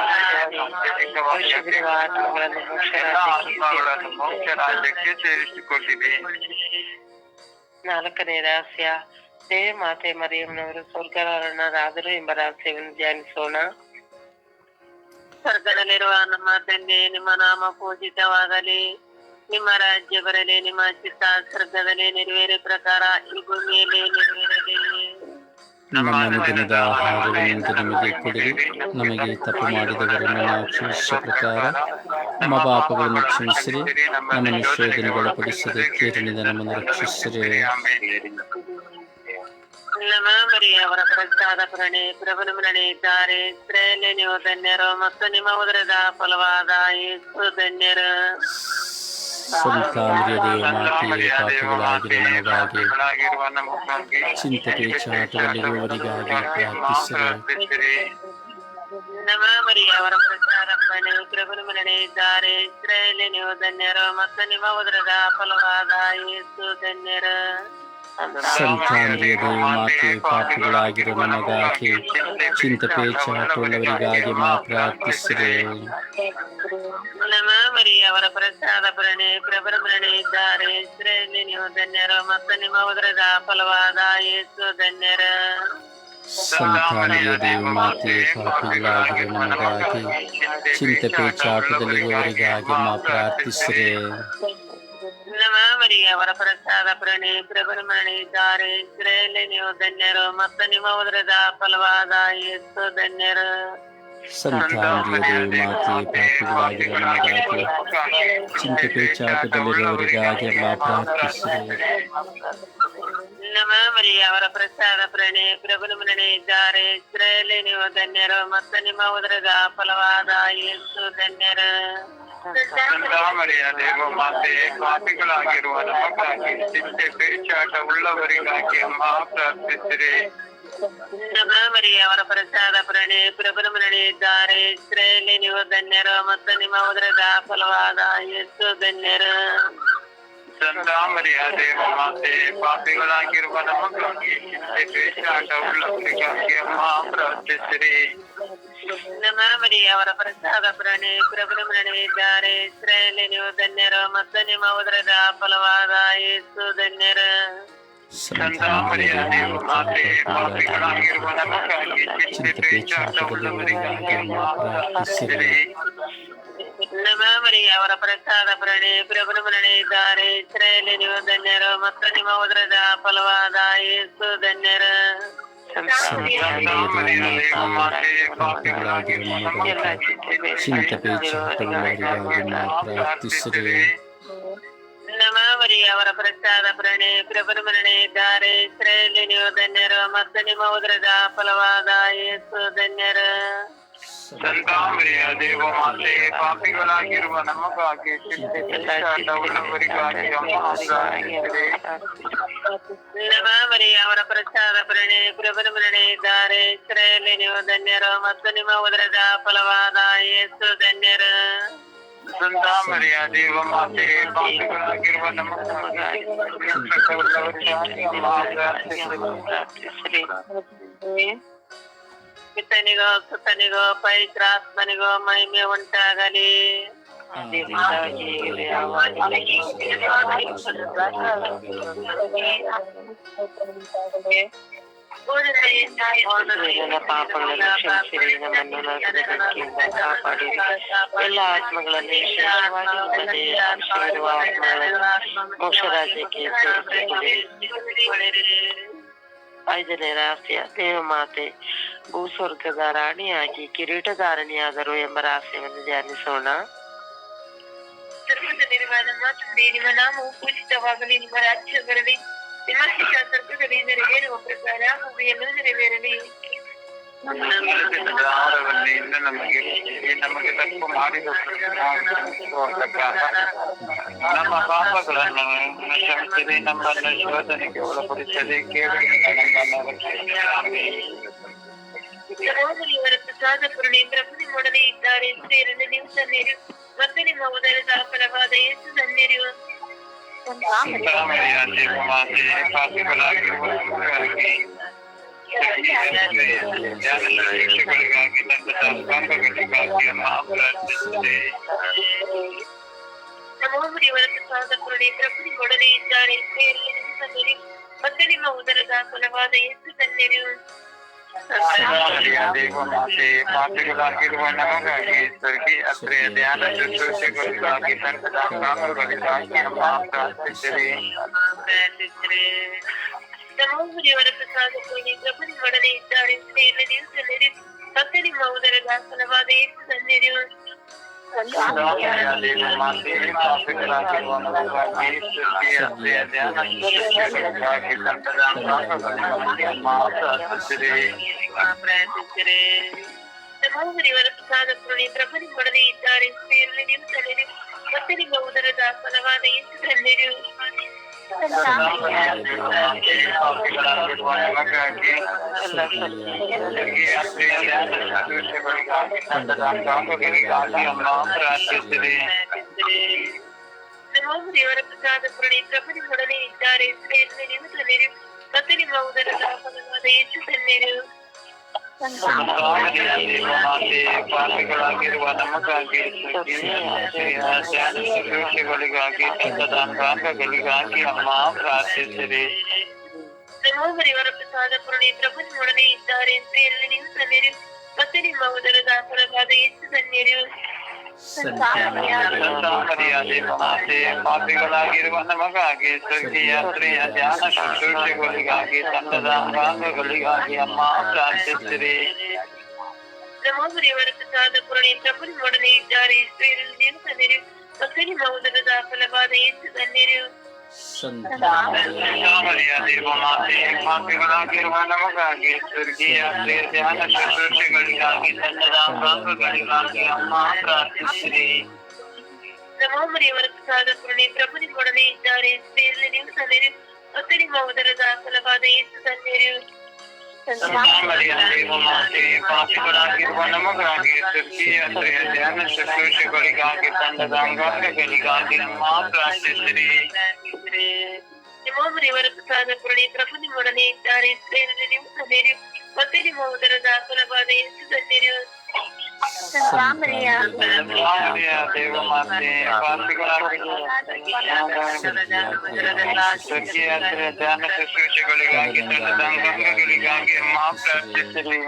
ದೈಹಿಕವಾಗಿ ಎಲ್ಲ ಆತ್ಮಗಳನ್ನು ಮೋಕ್ಷ ರಾಜ್ಯಕ್ಕೆ ಸೇರಿಸಿಕೊಂಡಿದೆ ನಾಲ್ಕನೇ ರಹಸ್ಯ ದೇವಿ ಮಾತೆ ಮರಿಯಮ್ಮನವರು ಸ್ವರ್ಗರಾದರೂ ಎಂಬ ರಹಸ್ಯವನ್ನು ಧ್ಯಾನಿಸೋಣ ಸ್ವರ್ಗದಲ್ಲಿರುವ ನಮ್ಮ ತಂದೆ ನಿಮ್ಮ ನಾಮ ಪೂಜಿತವಾಗಲಿ ನಿಮ್ಮ ರಾಜ್ಯ ಬರಲಿ ನಿಮ್ಮ ಚಿತ್ತ ಸ್ವರ್ಗದಲ್ಲಿ ನೆರವೇರ ಪ್ರಕಾರ ಈ ಭೂಮಿಯಲ್ಲಿ ನೆರವೇರಲಿ. ನಮ್ಮ ದಿನದ ಆಹಾರವನ್ನು ನಮಗೆ ಕೊಡಿರಿ. ನಮಗೆ ತಪ್ಪು ಮಾಡಿದವರನ್ನು ನಾವು ಕ್ಷಮಿಸುವ ಪ್ರಕಾರ ನಮ್ಮ ಪಾಪಗಳನ್ನು ಕ್ಷಮಿಸಿರಿ. ನಮ್ಮನ್ನು ಶೋಧನೆಗೆ ಒಳಪಡಿಸದೆ ಕೀರಿನಿಂದ ನಮ್ಮನ್ನು ರಕ್ಷಿಸಿರಿ. ಅವರ ಪ್ರಸಾದ ಪ್ರಣೆ ಪ್ರಭುನ ಮರಣೆ ಇದ್ದಾರೆ. ಸ್ತ್ರೀಯಲ್ಲಿ ನೀವು ಧನ್ಯರು ಮತ್ತು ನಿಮ್ಮ ಉದರದ ಫಲವಾದ ಯೇಸು ಧನ್ಯರು. ಸಂತ ಮಾತೆಯೇ ಮಾತೆ, ಪಾಪಿಗಳಾಗಿರುವ ನಮಗಾಗಿ ಚಿಂತನೆ ನಮಗಾಗಿ ಚಿಂತೆ ಪೇಚಾಟದಲ್ಲಿರುವವರಿಗಾಗಿ ಪ್ರಾರ್ಥಿಸಿರಿ ಪ್ರಾರ್ಥಿಸಿರಿ. ನಮ್ಮ ಮರಿಯ, ಅವರ ಪ್ರಸಾದ ಪ್ರಣೆ ಪ್ರಭುನ ಮರಣೆ ಇದ್ದಾರೆ ಸ್ತ್ರೀಯಲ್ಲಿ ನೀವು ಧನ್ಯರು ಮತ್ತು ನಿಮ್ಮ ಉದರದ ಫಲವಾದ ಯೇಸು ಧನ್ಯರು ಸಂತ ದೇವ ಮಾತೆ ಪಾಪಿಗಳಾಗಿರುವ ನಮಗಾಗಿ ಚಿಂತೆ ಪೇಚಾಟುಳ್ಳವರಿಗಾಗಿ ಮಾ ಪ್ರಾರ್ಥಿಸಿರಿ ನಮ್ಮ ಮರಿಯ ಅವರ ಪ್ರಸಾದ ಪ್ರಣೆ ಪ್ರಬಲ ಮರಣೆ ಇದ್ದಾರೆ. ಇಸ್ರೇಲಿ ನೀವು ಧನ್ಯರು ಮತ್ತು ನಿಮ್ಮ ಉದರದ ಫಲವಾದ ಯೇಸು ಧನ್ಯರು. ಸಂತಾನಿಯ ದೇವ ಮಾತೆ ಪಾಪಿಗಳಾಗಿರುವ ನಮಗಾಗಿ ಮಾ ಪ್ರಾರ್ಥಿಸಿರೆ ನಮ ಮರಿಯ ಅವರ ಪ್ರಸಾದ ಪ್ರಣಿ ಪ್ರಭುನ ಮರಣಿ ಇದ್ದಾರೆ ಇಸ್ರೇಲಿ ನೀವು ಧನ್ಯರು ಮತ್ತು ನಿಮ್ಮ ಉದರದ ಫಲವಾದ ಯೇಸು ಧನ್ಯರು. ಪಾಪಿಗಳಾಗಿರುವ ಚಿಂತೆ ಮರಿಯ ಅವರ ಪ್ರಸಾದ ಪ್ರಣಿ ಪ್ರಭುನ ಮರಣಿ ಇದ್ದಾರೆ ಇಸ್ರೇಲಿ ನೀವು ಧನ್ಯರು ಮತ್ತು ನಿಮ್ಮ ಉದರದ ಫಲವಾದ ಯೇಸು ಧನ್ಯರು. ಸಂತಾಮರಿಯ ದೇವ ಮಾತೆ ಪಾಪಿಗಳಾಗಿರುವ ನಮಗಾಗಿ ಚಿಂತೆ, ಪೇಚಾಟ ಉಳ್ಳವರಿಗಾಗಿ ಅಮ್ಮ ಪ್ರಾರ್ಥಿಸಿರಿ. ನಮ ಅವರ ಪ್ರಸಾದ ಪ್ರಣಿ ಪ್ರಭುನ ಮರಣಿ ಇದ್ದಾರೆ ಇಸ್ರೇಲಿ ನೀವು ಧನ್ಯರು ಮತ್ತು ನಿಮ್ಮ ಉದರದ ಫಲವಾದ ಎಷ್ಟು ಧನ್ಯರು. ಸಂತಾಮರಿಯ ದೇವ ಮಾತೆ ಪಾಪಿಗಳಾಗಿರುವ ನಮಗಾಗಿ ಚಿಂತೆ ಪೇಚಾಟ ಉಳ್ಳವರಿಗಾಗಿ ಅಮ್ಮ ಪ್ರಾರ್ಥಿಸಿರಿ ನಮ್ಮ ಮರಿಯ ಅವರ ಪ್ರಸಾದ ಪ್ರಣಿ ಪ್ರಭುನ ಮರಣಿ ಇದ್ದಾರೆ ಇಸ್ರೇಲಿ ನೀವು ಧನ್ಯರು ಮತ್ತು ನಿಮ್ಮ ಉದರದ ಫಲವಾದ ಯೇಸು ಧನ್ಯರು ಸಂತಾಮರಿಯ ದೇವ ಮಾತೆ ಪಾಪಿಗಳಾಗಿರುವ ನಮಗಾಗಿ ಚಿಂತೆ ಪೇಚಾಟ ಉಳ್ಳವರಿಗಾಗಿ ಅಮ್ಮ ಪ್ರಾರ್ಥಿಸಿರಿ ನಮ್ಮ ಮರಿಯ ಅವರ ಪ್ರಸಾದ ಪ್ರಣಿ ಪ್ರಭುನ ಮರಣಿ ಇದ್ದಾರೆ. ಇಸ್ರೇಲಿ ನೀವು ಧನ್ಯರು ಮತ್ತು ನಿಮ್ಮ ಉದರದ ಫಲವಾದ ಯೇಸು ಧನ್ಯರು. ನಮಾವರಿ ಅವರ ಪ್ರಸಾದ ಪ್ರಣಿ ಪ್ರಭುನ ಮರಣಿ ಇದ್ದಾರೆ. ಇಸ್ರೇಲಿ ನೀವು ಧನ್ಯರು ಮತ್ತು ನಿಮ್ಮ ಫಲವಾದ ಯೇಸು ಧನ್ಯರು. ಸಂತಾಮರಿಯ ದೇವ ಮಾತೆ ಪಾಪಿಗಳಾಗಿರುವ ನಮಗಾಗಿ ಚಿಂತೆ ಪೇಚಾಟ ಉಳ್ಳವರಿಗಾಗಿ ಅಮ್ಮ ಪ್ರಾರ್ಥಿಸಿರಿ ನಮ್ಮ ಮರಿಯ ಅವರ ಪ್ರಸಾದ ಪ್ರಣಿ ಪ್ರಭುನ ಮರಣಿ ಇದ್ದಾರೆ ಇಸ್ರೇಲಿ ನೀವು ಧನ್ಯರು ಮತ್ತು ನಿಮ್ಮ ಉದರದ ಫಲವಾದ ಯೇಸು ಧನ್ಯರು ಸಂತಾಮರಿಯ ದೇವ ಮಾತೆ ಪಾಪಿಗಳಾಗಿರುವ ನಮಗಾಗಿ ಚಿಂತೆ ಉಳ್ಳವರಿಗಾಗಿ ಅಮ್ಮ ಪ್ರಾರ್ಥಿಸಿರಿ ಪಿತನಿಗೋ ಸುತನಿಗೋ ಪವಿತ್ರಾತ್ಮನಿಗೋ ಮಹಿಮೆ ಉಂಟಾಗಲಿ ನನ್ನ ಪಾಪಗಳನ್ನು ಕ್ಷಮಿಸಿರಿ ನಮ್ಮನ್ನು ನರಕದ ಬೆಂಕಿಯಿಂದ ಕಾಪಾಡಿರಿ ಎಲ್ಲ ಆತ್ಮಗಳನ್ನು ವಿಶೇಷವಾಗಿ ನಿಮ್ಮದೇ ಆಶ್ರಯವಿರುವ ಆತ್ಮಗಳನ್ನು ಮೋಕ್ಷ ರಾಜ್ಯಕ್ಕೆ ಸೇರಿಸಿಕೊಳ್ಳಿರಿ ಐದನೇ ರಹಸ್ಯ ದೇವಮಾತೆ ಭೂಸ್ವರ್ಗದ ರಾಣಿಯಾಗಿ ಕಿರೀಟಧಾರಣಿಯಾದರು ಎಂಬ ರಹಸ್ಯವನ್ನು ಧ್ಯಾನಿಸೋಣ ಸರ್ವದಲ್ಲಿರುವಾದ ಮಾತಂದೆ ನಿಮ್ಮ ನಾಮವು ಪೂಜಿತವಾಗಲಿ ನಿಮ್ಮ ರಾಜ್ಯ ಬರಲಿ ನಿಮ್ಮ ಶಿಕ್ಷ ಸ್ವರ್ಗದಲ್ಲಿ ನೆರವೇರುವ ಪ್ರಕಾರ ಭೂಮಿಯಲ್ಲೂ ನೆರವೇರಲಿ ಆಹಾರವನ್ನು ಇಂದು ನಮಗೆ ನಮಗೆ ತಪ್ಪು ಮಾಡಿದ ನಮ್ಮ ಪಾಪಗಳನ್ನು ಕ್ಷಮಿಸಿರಿ ನಮ್ಮನ್ನು ಶೋಧನೆಗೆ ಒಳಪಡಿಸದೆ ಕೇವಲ ನಮ್ಮನ್ನು ರಕ್ಷಿಸಿರಿ. ಸಹೋದರಿಯವರ ಪ್ರಸಾದ ಪೂರ್ಣಿ ಪ್ರಭು ನಿಮ್ಮೊಡನೆ ಇದ್ದಾರೆ ಸ್ತ್ರೀಯರಲ್ಲಿ ನೀವು ಧನ್ಯರು ಮತ್ತು ನಿಮ್ಮ ಉದರದ ಫಲವಾದ ಯೇಸು ಧನ್ಯರು ಸಂತಾಮರಿಯ ದೇವಮಾತೆ ಪಾಪಿಗಳಾಗಿರುವ ನಮಗಾಗಿ ಜ್ಞಾನದ ಶಿಕ್ಷೆಗಳಿಗಾಗಿ ನನ್ನ ಪಾಪಗಳಿಗಾಗಿ ಅಮ್ಮ ಪ್ರಾರ್ಥಿಸಿದೆ ಸಹೋದರಿಯವರ ಪ್ರಸಾದ ಪೂರ್ಣಿ ಪ್ರಭು ನಿಮ್ಮೊಡನೆ ಇದ್ದಾರೆ ಸ್ತ್ರೀಯರಲ್ಲಿ ನೀವು ಧನ್ಯರು ಮತ್ತು ನಿಮ್ಮ ಉದರದ ಫಲವಾದ ಯೇಸು ಧನ್ಯರು ಸಂತಾಮರಿಯ ದೇವಮಾತೆ ಪಾಪಿಗಳಾಗಿರುವ ನಮಗಾಗಿ ಸ್ವರ್ಗೀಯ ಅತ್ರೆಯ ಧ್ಯಾನ ಶುಶ್ರೂಷೆಗಳಿಗಾಗಿ ತಂಡದ ಕಾಮಗಳಿಗಾಗಿ ಅಮ್ಮ ಪ್ರಾರ್ಥಿಸಿರಿ ಸಹೋದರಿಯವರ ಪ್ರಸಾದ ಪೂರ್ಣಿ ಪ್ರಭು ನಿಮ್ಮೊಡನೆ ಇದ್ದಾರೆ ಸ್ತ್ರೀಯರಲ್ಲಿ ನೀವು ಧನ್ಯರು ಮತ್ತು ನಿಮ್ಮ ಉದರದ ಫಲವಾದ ಯೇಸು ಧನ್ಯರು ಸಂತಾಮರಿಯ ದೇವಮಾತೆ ಪಾಪಿಗಳಾಗಿರುವ ನಮಗಾಗಿ ಸ್ವರ್ಗೀಯ ಅತ್ರೆಯ ಧ್ಯಾನ ಶುಶ್ರೂಷೆಗಳಿಗಾಗಿ ತಂಡದ ಕಾಮಗಳಿಗಾಗಿ ಅಮ್ಮ ಪ್ರಾರ್ಥಿಸಿರಿ ಪ್ರಾರ್ಥಿಸಿರಿ ಸಹೋದರಿಯವರ ಪ್ರಸಾದ ಪೂರ್ಣಿ ಪ್ರಭು ನಿಮ್ಮೊಡನೆ ಇದ್ದಾರೆ ಸ್ತ್ರೀಯರಲ್ಲಿ ನೀವು ಧನ್ಯರು ಮತ್ತು ನಿಮ್ಮ ಉದರದ ಫಲವಾದ ಯೇಸು ಧನ್ಯರು ಸಂತಾಮರಿಯ ದೇವಮಾತೆ ಪಾಪಿಗಳಾಗಿರುವ ನಮಗಾಗಿ ಸ್ವರ್ಗೀಯ ಅತ್ರೆಯ ಧ್ಯಾನ ಶುಶ್ರೂಷೆಗಳಿಗಾಗಿ ತಂಡದ ಕಾಮಗಳಿಗಾಗಿ ಅಮ್ಮ ಪ್ರಾರ್ಥಿಸಿರಿ ಸಹೋದರಿಯವರ ಪ್ರಸಾದ ಪೂರ್ಣಿ ಪ್ರಭು ನಿಮ್ಮೊಡನೆ ಇದ್ದಾರೆ ಸ್ತ್ರೀಯರಲ್ಲಿ ನೀವು ಧನ್ಯರು ಮತ್ತು ನಿಮ್ಮ ಉದರದ ಫಲವಾದ ಯೇಸು ನಮಗಾಗಿ ಧ್ಯಾನ ಶುಶ್ರೂಷೆಗಳಿಗಾಗಿ ತಂಡದ ಅಂಗಾಂಗಗಳಿಗಾಗಿ ಅಮ್ಮ ಪ್ರಾರ್ಥಿಸಿರಿ ನಮೋ ಮರಿಯವರ ಪ್ರಸಾದ ಪೂರ್ಣಿ ಪ್ರಭು ನಿಮ್ಮೊಡನೆ ಇದ್ದಾರೆ ಸ್ತ್ರೀಯಲ್ಲಿ ನೀವು ಧನ್ಯರು ಮತ್ತೆ ನಿಮ್ಮ ಉದರದ ಫಲವಾದ ಹೆಚ್ಚು ಧನ್ಯರು ಮರ್ಯಾದೆ ಮಾತೆ ಪಾಪಿಗಳಾಗಿರುವ ನಮಗಾಗಿ ಸ್ವರ್ಗೀಯ ಸ್ತ್ರೀಯ ಧ್ಯಾನ ಶುಶ್ರೂಷೆಗಳಿಗಾಗಿ, ತಂಡದ ಅಂಗಾಂಗಗಳಿಗಾಗಿ ಅಮ್ಮ ಪ್ರಾರ್ಥಿಸಿರಿ. ನಮೋ ಮರಿಯವರ ಪ್ರಸಾದ ಪೂರ್ಣಿ ಪ್ರಭು ನಿಮ್ಮೊಡನೆ ಇದ್ದಾರೆ ಸ್ತ್ರೀಯಲ್ಲಿ ನೀವು ಧನ್ಯರು ಮತ್ತೆ ಉದರದ ಫಲವಾದ ಏಸು ಧನ್ಯರು ಮರ್ಯಾದೆ ಮಾತೆ ಪಾಪಿಗಳಾಗಿರುವ ನಮಗಾಗಿ ಸ್ವರ್ಗೀಯ ಸ್ತ್ರೀಯ ಧ್ಯಾನ ಶುಶ್ರೂಷೆಗಳಿಗಾಗಿ ತಂಡದ ಅಂಗಾಂಗಗಳಿಗಾಗಿ ಅಮ್ಮ ಪ್ರಾರ್ಥಿಸಿರಿ ನಮೋ ಮರಿಯವರ ಪ್ರಸಾದ ಪೂರ್ಣಿ ಪ್ರಭು ನಿಮ್ಮೊಡನೆ ಇದ್ದಾರೆ ಸ್ತ್ರೀಯಲ್ಲಿ ನೀವು ಧನ್ಯರು ಮತ್ತೆ ನಿಮ್ಮ ಉದರದ ಫಲವಾದ ಹೆಚ್ಚು ಧನ್ಯರು ಮರ್ಯಾದೆ ಮಾತೆ ಪಾಪಿಗಳಾಗಿರುವ ನಮಗಾಗಿ ಸ್ವರ್ಗೀಯ ಸ್ತ್ರೀಯ ಧ್ಯಾನ ಶುಶ್ರೂಷೆಗಳಿಗಾಗಿ ತಂಡದ ಅಂಗಾಂಗಗಳಿಗಾಗಿ ಅಮ್ಮ ಪ್ರಾರ್ಥಿಸಿರಿ ನಿಮ್ಮ ಮರಿಯವರ ಪ್ರಸಾದ ಪೂರ್ಣಿ ಪ್ರಭು ನಿಮ್ಮೊಡನೆ ಇದ್ದಾರೆ ಸ್ತ್ರೀಯರಲ್ಲಿ ನೀವು ಧನ್ಯರು ಮತ್ತೆ ನಿಮ್ಮ ಉದರದ ಫಲವಾದ ಹೆಚ್ಚು ಧನ್ಯರು ದೇವ ಮಾತೆ ಪಾಪಿಗಳಾಗಿರುವ ಸ್ವರ್ಗೀಯ ಸ್ತ್ರೀಯ ಧ್ಯಾನ ಶುಶ್ರೂಷೆಗಳಿಗಾಗಿ ತಂಡದ ಅಂಗಾಂಗಗಳಿಗಾಗಿ ಅಮ್ಮ ಪ್ರಾರ್ಥಿಸಿರಿ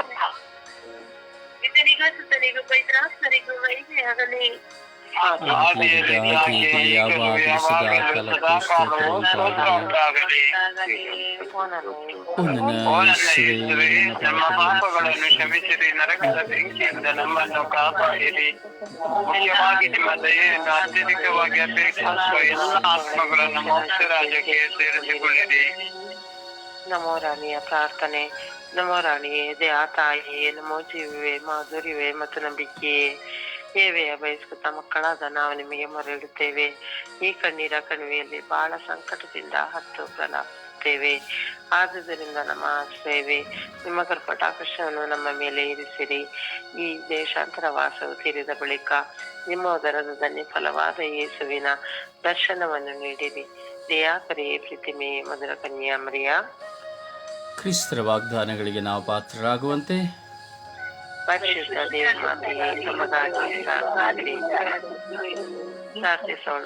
ಇತನಿಗೂ ಸುತನಿಗೂ ಪೈತ್ರಾಸ್ತನಿಗೂ ಮಹಿಮೆಯಾಗಲಿ ಆದಿಯಲ್ಲಿ ಯಾವಾಗಲೂ ಸದಾ ಕಾಲವೂ ಸ್ತೋತ್ರ ಉಂಟಾಗಲಿ ಓ ನನ್ನ ಯೇಸುವೇ, ನಮ್ಮ ಪಾಪಗಳನ್ನು ಕ್ಷಮಿಸಿರಿ ನರಕದ ಬೆಂಕಿಯಿಂದ ನಮ್ಮನ್ನು ಕಾಪಾಡಿರಿ ಮುಖ್ಯವಾಗಿ ನಿಮ್ಮ ದಯೆಯನ್ನು ಅತ್ಯಧಿಕವಾಗಿ ಅಪೇಕ್ಷಿಸುವ ಎಲ್ಲ ಆತ್ಮಗಳನ್ನು ಮೋಕ್ಷ ರಾಜ್ಯಕ್ಕೆ ಸೇರಿಸಿಕೊಳ್ಳಿರಿ ನಮೋ ರಾಣಿಯ ಪ್ರಾರ್ಥನೆ ನಮೋ ರಾಣಿಯೇ ದಯಾ ತಾಯಿಯೇ ನಮೋ ಜೀವವೇ ಮಾಧುರ್ಯವೇ ಮತ್ತು ನಂಬಿಕೆಯೇ ಏವೆಯ ಬಯಸ್ಕೃತ ಮಕ್ಕಳಾದ ನಾವು ನಿಮಗೆ ಮೊರೆಯಿಡುತ್ತೇವೆ ಈ ಕಣ್ಣೀರ ಕಣಿವೆಯಲ್ಲಿ ಬಹಳ ಸಂಕಟದಿಂದ ಹತ್ತು ಪ್ರಲಾಪಿಸುತ್ತೇವೆ ಆದುದರಿಂದ ನಮ್ಮ ಆಶ್ರಯವೇ ನಿಮ್ಮ ಕೃಪಟಾಕರ್ಷವನ್ನು ನಮ್ಮ ಮೇಲೆ ಇರಿಸಿರಿ. ಈ ದೇಶಾಂತರ ವಾಸವು ತೀರಿದ ಬಳಿಕ ನಿಮ್ಮ ದರದ ಧನ್ಯ ಫಲವಾದ ಯೇಸುವಿನ ದರ್ಶನವನ್ನು ನೀಡಿರಿ. ದಯಾಕರಿಯೇ ಪ್ರೀತಿಮೆ ಮಧುರ ಕನ್ಯಾ ಮರಿಯ. ಕ್ರಿಸ್ತರ ವಾಗ್ದಾನಗಳಿಗೆ ನಾವು ಪಾತ್ರರಾಗುವಂತೆ ಪರಿಶುದ್ಧ ದೇವಮಾತೆಯೇ ನಮಗಾಗಿ ಪ್ರಾರ್ಥಿಸಿರಿ. ಪ್ರಾರ್ಥಿಸೋಣ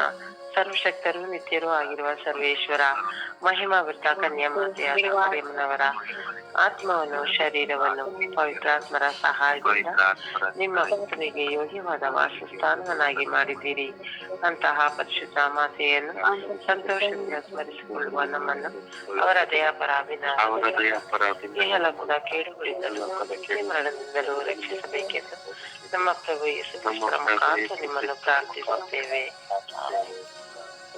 ಸರ್ವಶಕ್ತರು ನಿತ್ಯರೂ ಆಗಿರುವ ಸರ್ವೇಶ್ವರ. ಮಹಿಮಾವೃತ ಕನ್ಯಾ ಮಾತೆಯಾದ ಪ್ರೇಮನವರ ಆತ್ಮವನ್ನು ಶರೀರವನ್ನು ಪವಿತ್ರಾತ್ಮರ ಸಹಾಯದಿಂದ ನಿಮ್ಮ ಭಕ್ತರಿಗೆ ಯೋಗ್ಯವಾದ ವಾಸಸ್ಥಾನವನ್ನಾಗಿ ಮಾಡಿದ್ದೀರಿ. ಅಂತಹ ಪರಿಶುದ್ಧ ಮಾತೆಯನ್ನು ಸಂತೋಷದಿಂದ ಸ್ಮರಿಸಿಕೊಳ್ಳುವ ನಮ್ಮನ್ನು ಅವರ ದಯಾಪರಾಭಿನ ಇಹಲೋಕದ ಕೇಡುಗಳಿಂದಲೂ ಮರಣದಿಂದಲೂ ರಕ್ಷಿಸಬೇಕೆಂದು ನಮ್ಮ ಪ್ರಭು ಯೇಸು ನಿಮ್ಮನ್ನು ಪ್ರಾರ್ಥಿಸುತ್ತೇವೆ.